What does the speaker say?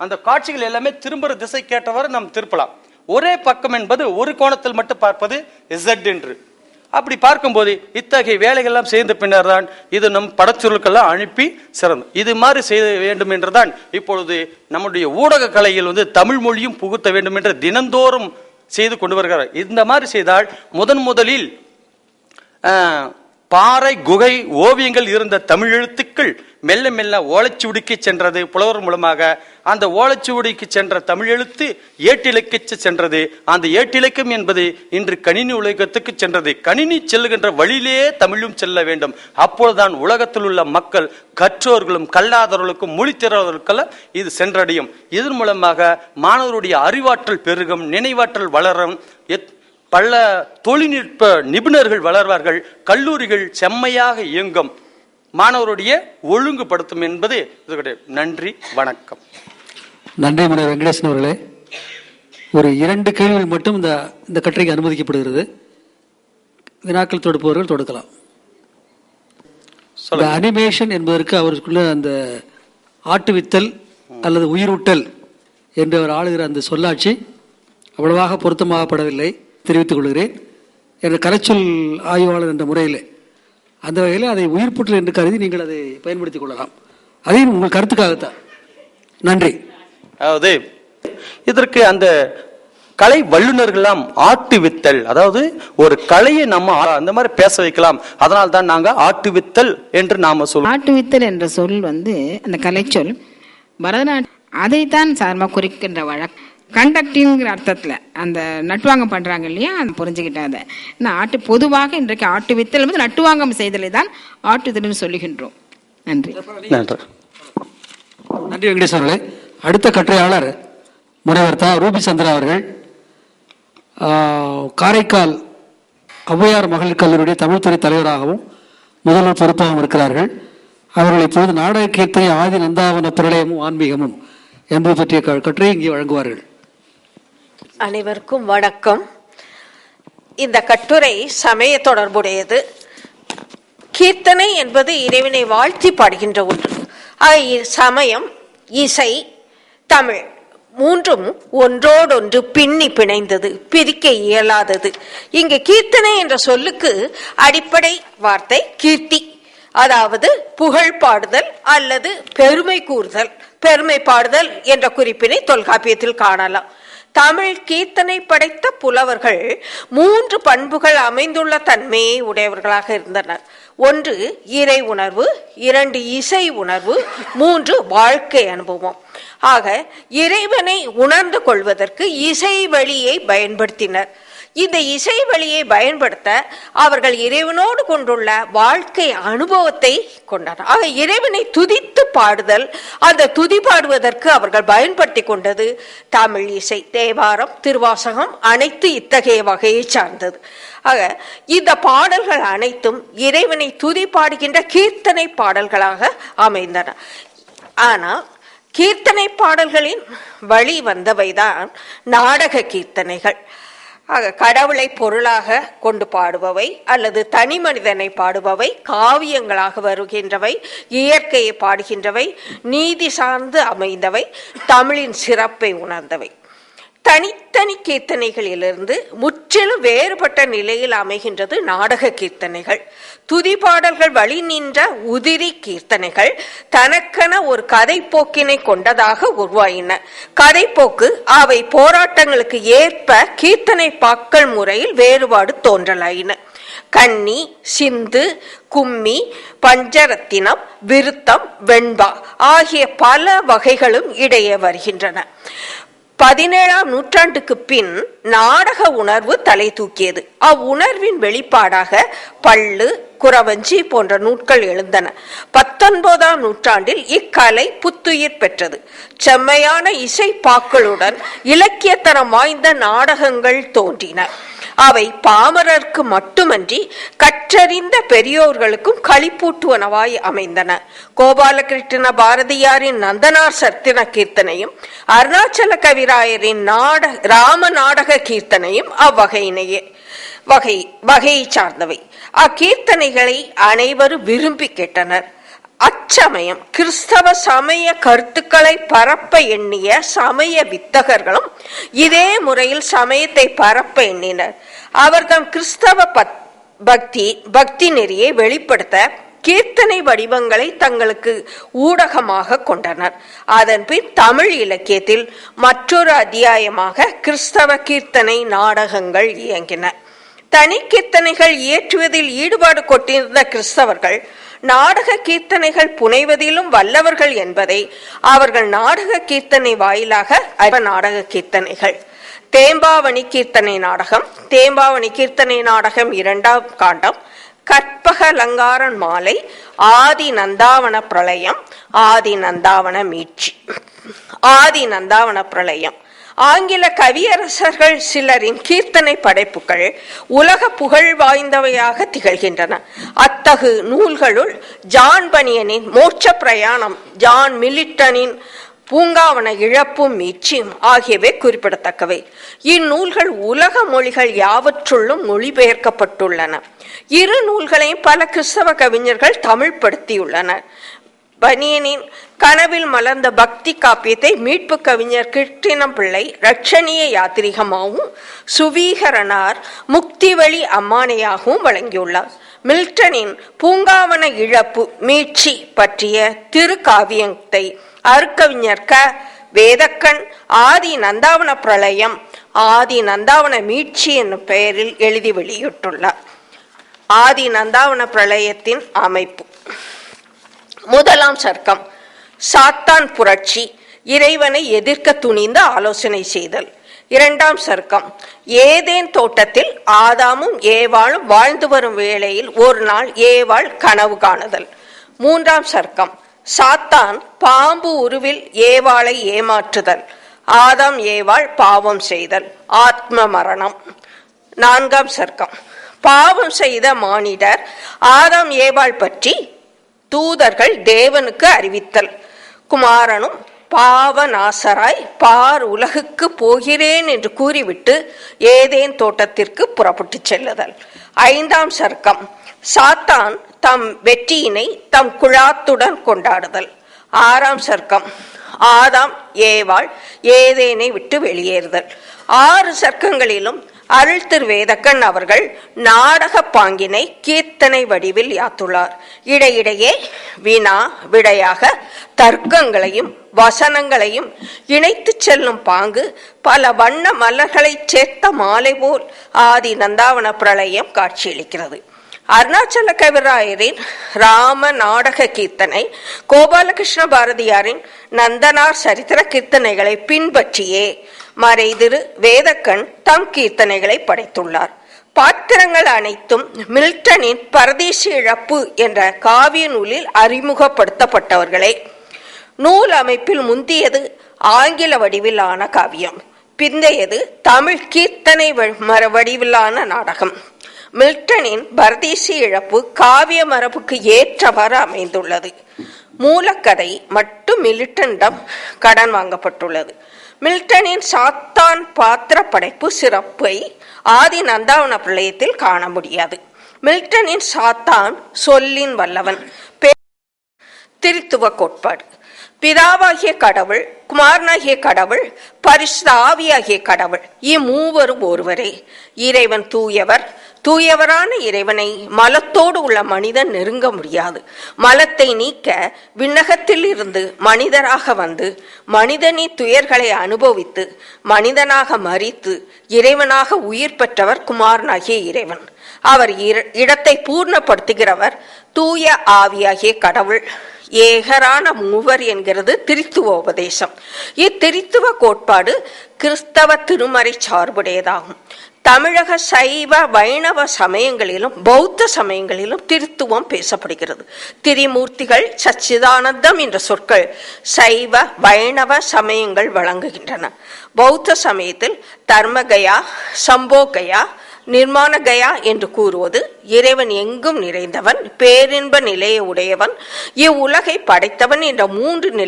அந்த காட்சிகள் எல்லாமே திரும்புற திசை கேட்டவாறு நாம் திருப்பலாம். ஒரே பக்கம் என்பது ஒரு கோணத்தில் மட்டும் பார்ப்பது இசட் என்று. அப்படி பார்க்கும்போது இத்தகைய வேலைகள்லாம் செய்த பின்னர் தான் இது நம் படச்சுருக்கெல்லாம் அனுப்பி சிறந்தது. இது மாதிரி செய்ய வேண்டும் என்றுதான் இப்பொழுது நம்முடைய ஊடக கலையில் வந்து தமிழ் மொழியும் புகுத்த வேண்டும் என்று தினந்தோறும் செய்து கொண்டு வருகிறார் இந்த மாதிரி செய்தால் முதன் முதலில் பாறை குகை ஓவியங்கள் இருந்த தமிழ் எழுத்துக்கள் மெல்ல மெல்ல ஓலைச்சுவடிக்கு சென்றது. புலவர் மூலமாக அந்த ஓலைச்சுவடிக்கு சென்ற தமிழ் எழுத்து ஏட்டிலக்கு சென்றது. அந்த ஏட்டிலக்கம் என்பது இன்று கணினி உலகத்துக்கு சென்றது. கணினி செல்லுகின்ற வழியிலே தமிழும் செல்ல வேண்டும். அப்பொழுதுதான் உலகத்தில் உள்ள மக்கள் கற்றோர்களும் கல்லாதவர்களுக்கும் மொழி திறவர்களுக்கெல்லாம் இது சென்றடையும். இதன் மூலமாக மாணவருடைய அறிவாற்றல் பெருகும் நினைவாற்றல் வளரும். எத்- பல தொழில்நுட்ப நிபுணர்கள் வளர்வார்கள். கல்லூரிகள் செம்மையாக இயங்கும். மாணவருடைய ஒழுங்குபடுத்தும் என்பது இது நன்றி வணக்கம். நன்றி முனைவர் வெங்கடேசன் அவர்களே. ஒரு இரண்டு கேள்விகள் மட்டும் இந்த இந்த கட்டுரைக்கு அனுமதிக்கப்படுகிறது. வினாக்கள் தொடுப்பவர்கள் தொடுக்கலாம். அனிமேஷன் என்பதற்கு அவருக்குள்ள அந்த ஆட்டுவித்தல் அல்லது உயிரூட்டல் என்று அவர் ஆளுகிற அந்த சொல்லாட்சி அவ்வளவாக பொருத்தமாகப்படவில்லை. தெரிவித்துக் கொள்கிறேன் என்ற கலைச்சொல் ஆய்வாளர் என்ற முறையில். அந்த வகையில் அதை உயிர்ப்புற்றல் என்று கருதி நீங்கள் அதை பயன்படுத்திக் கொள்ளலாம். அதையும் உங்கள் கருத்துக்காகத்தான். நன்றி. அதாவது இதற்கு அந்த கலை வல்லுநர்கள்லாம் ஆட்டு வித்தல் அதாவது ஒரு கலையை நம்ம அந்த மாதிரி பேச வைக்கலாம். அதனால தான் நாங்க ஆட்டு வித்தல் என்று நாம சொல்லுவோம் ஆட்டுவித்தல் என்ற சொல் வந்து அந்த கலைச்சொல் பரதநாட்டியம் அதைத்தான் சார்பாக குறிக்கின்ற வழக்கு கண்டக்டிங்கிற அர்த்தத்தில் அந்த நட்டுவாங்கம் பண்ணுறாங்க இல்லையா? புரிஞ்சுக்கிட்டேன் அதை. நான் ஆட்டு பொதுவாக இன்றைக்கு ஆட்டு வித்தல் வந்து நட்டுவாங்கம் செய்தலை தான் ஆட்டுதல்னு சொல்லுகின்றோம். நன்றி. நன்றி. நன்றி அவர்களே. அடுத்த கட்டுரையாளர் முனைவர் தா. ரூபி சந்திரா அவர்கள். காரைக்கால் ஔவையார் மகளிர் கல்லூரியுடைய தமிழ்துறை தலைவராகவும் முதல்வர் பொறுப்பாகவும் இருக்கிறார்கள். அவர்கள் இப்பொழுது நாடக கீர்த்தனை ஆதி நந்தாவன பிரளயமும் ஆன்மீகமும் என்பது பற்றிய கட்டுரை இங்கே வழங்குவார்கள். அனைவருக்கும் வணக்கம். இந்த கட்டுரை சமய தொடர்புடையது. கீர்த்தனை என்பது இறைவனை வாழ்த்தி பாடுகின்ற ஒன்று. சமயம் இசை தமிழ் மூன்றும் ஒன்றோடொன்று பின்னி பிணைந்தது பிரிக்க இயலாதது. இங்கு கீர்த்தனை என்ற சொல்லுக்கு அடிப்படை வார்த்தை கீர்த்தி. அதாவது புகழ் பாடுதல் அல்லது பெருமை கூறுதல் பெருமை பாடுதல் என்ற குறிப்பினை தொல்காப்பியத்தில் காணலாம். தமிழ் கீர்த்தனை படைத்த புலவர்கள் மூன்று பண்புகள் அமைந்துள்ள தன்மையை உடையவர்களாக இருந்தனர். ஒன்று இறை உணர்வு இரண்டு இசை உணர்வு மூன்று வாழ்க்கை அனுபவம். ஆக இறைவனை உணர்ந்து கொள்வதற்கு இசை வழியை பயன்படுத்தினர். இந்த இசை வழியை பயன்படுத்த அவர்கள் இறைவனோடு கொண்டுள்ள வாழ்க்கை அனுபவத்தை கொண்டனர். ஆக இறைவனை துதித்து பாடுதல் அந்த துதி பாடுவதற்கு அவர்கள் பயன்படுத்தி கொண்டது தமிழ் இசை. தேவாரம் திருவாசகம் அனைத்து இத்தகைய வகையை சார்ந்தது. ஆக இந்த பாடல்கள் அனைத்தும் இறைவனை துதி பாடுகின்ற கீர்த்தனை பாடல்களாக அமைந்தன. ஆனால் கீர்த்தனை பாடல்களின் வழி வந்தவைதான் நாடக கீர்த்தனைகள். ஆக கடவுளை பொருளாக கொண்டு பாடுபவை அல்லது தனி மனிதனை பாடுபவை காவியங்களாக வருகின்றவை இயற்கையை பாடுகின்றவை நீதி சார்ந்து அமைந்தவை தமிழின் சிறப்பை உணர்ந்தவை. தனித்தனி கீர்த்தனைகளிலிருந்து முற்றிலும் வேறுபட்ட நிலையில் அமைகின்றது நாடக கீர்த்தனைகள். துதி பாடல்கள் வழி நின்ற உதிரி கீர்த்தனைகள் தனக்கென ஒரு கதைப்போக்கினை கொண்டதாக உருவாயின. கதைப்போக்கு அவை போராட்டங்களுக்கு ஏற்ப கீர்த்தனை பாக்கள் முறையில் வேறுபாடு தோன்றலாயின. கன்னி சிந்து கும்மி பஞ்சரத்தினம் விருத்தம் வெண்பா ஆகிய பல வகைகளும் இடையே வருகின்றன. பதினேழாம் நூற்றாண்டுக்கு பின் நாடக உணர்வு தலை தூக்கியது. அவ்வுணர்வின் வெளிப்பாடாக பள்ளு குறவஞ்சி போன்ற நூட்கள் எழுந்தன. பத்தொன்பதாம் நூற்றாண்டில் இக்கலை புத்துயிர் பெற்றது. செம்மையான இசை பாக்களுடன் இலக்கியத்தனம் வாய்ந்த நாடகங்கள் தோன்றின. அவை பாமரருக்கு மட்டுமன்றி கற்றறிந்த பெரியோர்களுக்கும் களிப்பூட்டுவனவாய் அமைந்தன. கோபாலகிருஷ்ண பாரதியாரின் நந்தனார் சர்த்தின கீர்த்தனையும் அருணாச்சல கவிராயரின் நாட ராம நாடக கீர்த்தனையும் அவ்வகையினையே வகை வகையை சார்ந்தவை. அக்கீர்த்தனைகளை அனைவரும் விரும்பி கேட்டனர். அச்சமயம் கிறிஸ்தவ சமய கருத்துக்களை பரப்ப எண்ணிய சமய வித்தகர்களும் இதே முறையில் சமயத்தை பரப்ப எண்ணினர். அவர்கள் கிறிஸ்தவ பத்- பக்தி பக்தி நெறியை வெளிப்படுத்த கீர்த்தனை வடிவங்களை தங்களுக்கு ஊடகமாக கொண்டனர். அதன் பின் தமிழ் இலக்கியத்தில் மற்றொரு அத்தியாயமாக கிறிஸ்தவ கீர்த்தனை நாடகங்கள் இயங்கின. தனி கீர்த்தனைகள் இயற்றுவதில் ஈடுபாடு கொண்டிருந்த கிறிஸ்தவர்கள் நாடக கீர்த்தனைகள் புனைவதிலும் வல்லவர்கள் என்பதை அவர்கள் நாடக கீர்த்தனை வாயிலாக அறிவ நாடக கீர்த்தனைகள். தேம்பாவணி கீர்த்தனை நாடகம் தேம்பாவணி கீர்த்தனை நாடகம் இரண்டாம் காண்டம் கற்பக அலங்காரன் மாலை ஆதி நந்தாவன பிரளயம் ஆதி நந்தாவன மீட்சி. ஆதி நந்தாவன பிரளயம். ஆங்கில கவியரசர்கள் சிலரின் கீர்த்தனை படைப்புகள் உலக புகழ் வாய்ந்தவையாக திகழ்கின்றன. அத்தகு நூல்களுள் ஜான் பனியனின் மோட்ச பிரயாணம் ஜான் மிலிட்டனின் பூங்காவன இழப்பும் மீட்சியும் ஆகியவை குறிப்பிடத்தக்கவை. இந்நூல்கள் உலக மொழிகள் யாவற்றுள்ளும் மொழிபெயர்க்கப்பட்டுள்ளன. இரு நூல்களையும் பல கிறிஸ்தவ கவிஞர்கள் தமிழ்படுத்தியுள்ளனர் பனியனின் கனவில் மலர்ந்த பக்தி காப்பியத்தை மீட்பு கவிஞர் கிருட்டினம் பிள்ளை ரட்சணிய யாத்திரிகமாகவும் சுவீகரனார் முக்திவழி அம்மானையாகவும் வழங்கியுள்ளார். மில்டனின் பூங்காவன இழப்பு மீட்சி பற்றிய திருக்காவியத்தை அருக்கவிஞர் க. வேதக்கண் ஆதி நந்தாவன பிரளயம் ஆதி நந்தாவன மீட்சி என்னும் பெயரில் எழுதி வெளியிட்டுள்ளார். ஆதி நந்தாவன பிரளயத்தின் அமைப்பு. முதலாம் சர்க்கம் சாத்தான் புரட்சி இறைவனை எதிர்க்க துணிந்து ஆலோசனை செய்தல். இரண்டாம் சர்க்கம் ஏதேன் தோட்டத்தில் ஆதாமும் ஏவாளும் வாழ்ந்து வரும் வேளையில் ஒரு நாள் ஏவாள் கனவு காணுதல். மூன்றாம் சர்க்கம் சாத்தான் பாம்பு உருவில் ஏவாளை ஏமாற்றுதல் ஆதாம் ஏவாள் பாவம் செய்தல் ஆத்ம மரணம். நான்காம் சர்க்கம். பாவம் செய்த மானிடர் ஆதாம் ஏவாள் பற்றி தூதர்கள் தேவனுக்கு அறிவித்தல். குமாரனும் பாவநாசராய் பார் உலகுக்கு போகிறேன் என்று கூறிவிட்டு ஏதேன் தோட்டத்திற்கு புறப்பட்டு செல்லுதல். ஐந்தாம் சர்க்கம். சாத்தான் தம் வெற்றியினை தம் குழாத்துடன் கொண்டாடுதல். ஆறாம் சர்க்கம். ஆதாம் ஏவாள் ஏதேனை விட்டு வெளியேறுதல். ஆறு சர்க்கங்களிலும் அருள் திருவேதக்கன் அவர்கள் நாடக பாங்கினை கீர்த்தனை வடிவில் யாத்துள்ளார். இடையிடையே வினா விடையாக தர்க்கங்களையும் வசனங்களையும் இணைத்து செல்லும் பாங்கு பல வண்ண மலர்களைச் சேர்த்த மாலை போல் ஆதி நந்தாவன பிரளயம் காட்சியளிக்கிறது. அருணாச்சல கவிராயரின் ராம நாடக கீர்த்தனை கோபாலகிருஷ்ண பாரதியாரின் நந்தனார் சரித்திர கீர்த்தனைகளை பின்பற்றியே மறைதிரு வேதக்கண் தம் கீர்த்தனைகளை படைத்துள்ளார். பாத்திரங்கள் அனைத்தும் மில்டனின் பரதேசி இழப்பு என்ற காவிய நூலில் அறிமுகப்படுத்தப்பட்டவர்களே நூல் அமைப்பில் முந்தியது ஆங்கில வடிவிலான காவியம் பிந்தையது தமிழ் கீர்த்தனை வடிவிலான நாடகம். மில்டனின் பரதேசி இழப்பு காவிய மரபுக்கு ஏற்றவாறு அமைந்துள்ளது. மூலக்கதை மட்டும் மில்டனிடம் கடன் வாங்கப்பட்டுள்ளது. மில்டனின் சாத்தான் பாத்திர படைப்பு சிறப்பை ஆதி நந்தாவன பிரளயத்தில் காண முடியாது. மில்டனின் சாத்தான் சொல்லின் வல்லவன் திருத்துவ கோட்பாடு. பிதாவாகிய கடவுள் குமாரனாகிய கடவுள் பரிசுத்த ஆவியாகிய கடவுள் இம்மூவரும் ஒருவரே. இறைவன் தூயவர் தூயவரான இறைவனை மலத்தோடு உள்ள மனிதன் நெருங்க முடியாது. மலத்தை நீக்க விண்ணகத்தில் இருந்து மனிதராக வந்து மனிதனின் துயர்களை அனுபவித்து மனிதனாக மறித்து இறைவனாக உயிர் பெற்றவர் குமாரனாகிய இறைவன். அவர் இடத்தை பூர்ணப்படுத்துகிறவர் தூய ஆவியாகிய கடவுள். ஏகரான மூவர் என்கிறது திரித்துவ உபதேசம். இத்திரித்துவ கோட்பாடு கிறிஸ்தவ திருமறை சார்புடையதாகும். தமிழக சைவ வைணவ சமயங்களிலும் பௌத்த சமயங்களிலும் திருத்துவம் பேசப்படுகிறது. திரிமூர்த்திகள் சச்சிதானந்தம் என்ற சொற்கள் சைவ வைணவ சமயங்கள் வழங்குகின்றன. பௌத்த சமயத்தில் தர்மகயா சம்போகயா நிர்மாண கயா என்று கூறுவது இறைவன் எங்கும் நிறைந்தவன் பேரின்ப நிலையை உடையவன் இவ்வுலகை படைத்தவன் என்ற மூன்று நிலை